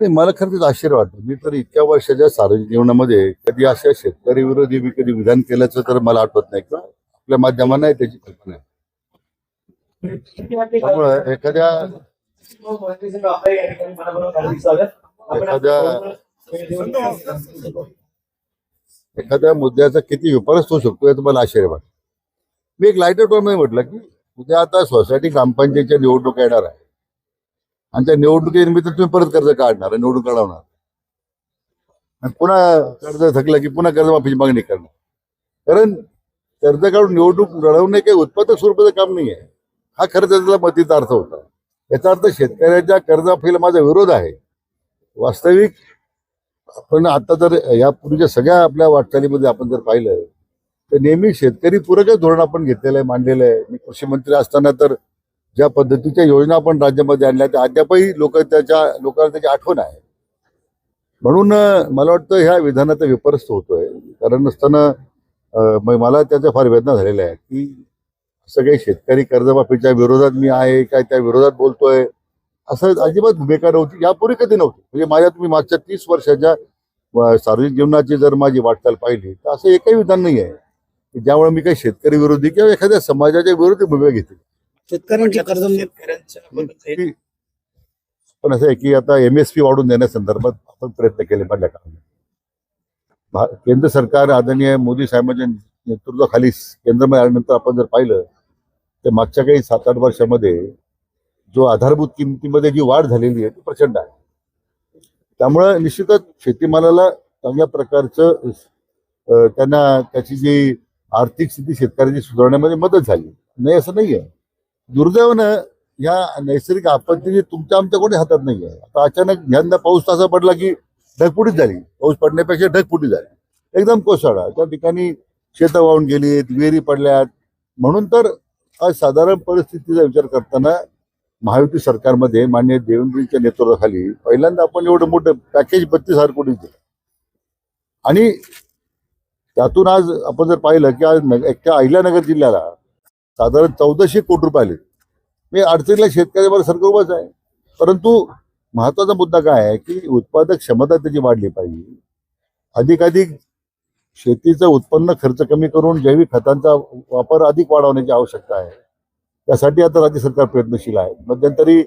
नाही मला खरं तेच आश्चर्य वाटतं. मी तर इतक्या वर्षाच्या सार्वजनिक जीवनामध्ये कधी अशा शेतकरी विरोधी मी कधी विधान केल्याचं तर मला आठवत नाही किंवा आपल्या माध्यमांना त्याची कल्पना आहे. त्यामुळं एखाद्या एखाद्या मुद्द्याचा किती विपर्यस्त होऊ शकतो याचं मला आश्चर्य वाटतं. मी एक लाईटर टोनमध्ये म्हटलं की उद्या आता सोसायटी ग्रामपंचायतच्या निवडणूक येणार आहे आणि त्या निवडणुकीनिमित्त तुम्ही परत कर्ज काढणार निवडून निवडणूक आणि पुन्हा कर्ज थकलं की पुन्हा कर्जमाफीची मागणी करणार. कारण कर्ज काढून निवडणूक लढवणे काही उत्पादक स्वरूपाचं काम नाही आहे हा खरं त्याचा मतीचा अर्थ होता. याचा अर्थ शेतकऱ्याच्या कर्जमाफीला माझा विरोध आहे. वास्तविक आपण आता जर यापूर्वीच्या सगळ्या आपल्या वाटचालीमध्ये आपण जर पाहिलं तर नेहमी शेतकरी पूरकच धोरण आपण घेतलेलं आहे मांडलेलं आहे. मी कृषी मंत्री असताना तर ज्या पद्धतीच्या योजना आपण राज्यामध्ये आणल्या त्या अद्यापही लोक त्याच्या लोकांना त्याची आठवण आहे. म्हणून मला वाटतं ह्या विधानाचा विपर्यस्त होतोय. कारण नसताना मला त्याचा फार वेदना झालेल्या आहे की सगळे शेतकरी कर्जमाफीच्या विरोधात मी आहे काय त्या विरोधात बोलतोय. असं अजिबात भूमिका नव्हती यापूर्वी कधी नव्हती. म्हणजे माझ्या तुम्ही मागच्या तीस वर्षाच्या सार्वजनिक जीवनाची जर माझी वाटचाल पाहिली तर असं एकही विधान नाही आहे की ज्यामुळे मी काही शेतकरी विरोधी किंवा एखाद्या समाजाच्या विरोधी भूमिका घेतली शेतकऱ्यांची कर्ज की- पण असं आहे की आता एम एस पी वाढून देण्यासंदर्भात आपण प्रयत्न केले मधल्या काळात भा- केंद्र सरकार आदरणीय मोदी साहेबांच्या नेतृत्वाखाली केंद्रामध्ये आल्यानंतर आपण जर पाहिलं तर मागच्या काही सात आठ वर्षामध्ये जो आधारभूत किमतीमध्ये जी वाढ झालेली आहे ती प्रचंड आहे. त्यामुळं निश्चितच शेतीमालाला चांगल्या प्रकारचं त्यांना त्याची जी आर्थिक स्थिती शेतकऱ्याची सुधारण्यामध्ये मदत झाली. नाही असं नाही आहे दुर्दैवानं या नैसर्गिक आपत्ती तुमच्या आमच्या कोणी हातात नाही आहे. आता अचानक यंदा पाऊस तसा पडला की ढगफुटीच झाली. पाऊस पडण्यापेक्षा ढगफुटी झाली. एकदम कोसळा त्या ठिकाणी शेतं वाहून गेलीत विहिरी पडल्यात. म्हणून तर आज साधारण परिस्थितीचा विचार करताना महायुती सरकारमध्ये मान्य देवेंद्रजींच्या नेतृत्वाखाली पहिल्यांदा आपण एवढं मोठं पॅकेज बत्तीस हजार कोटी दिलं. आणि त्यातून आज आपण जर पाहिलं की आज नग एकट्या अहिल्यानगर जिल्ह्याला साधारण चौदाशे कोटी रुपये आले मी अडचणीला शेतकऱ्यावर सरकार उभाच आहे. परंतु महत्त्वाचा मुद्दा काय आहे की उत्पादक क्षमता त्याची वाढली पाहिजे. अधिकाधिक शेतीचं उत्पन्न खर्च कमी करून जैविक खतांचा वापर अधिक वाढवण्याची आवश्यकता आहे. त्यासाठी आता राज्य सरकार प्रयत्नशील आहे. मध्यंतरी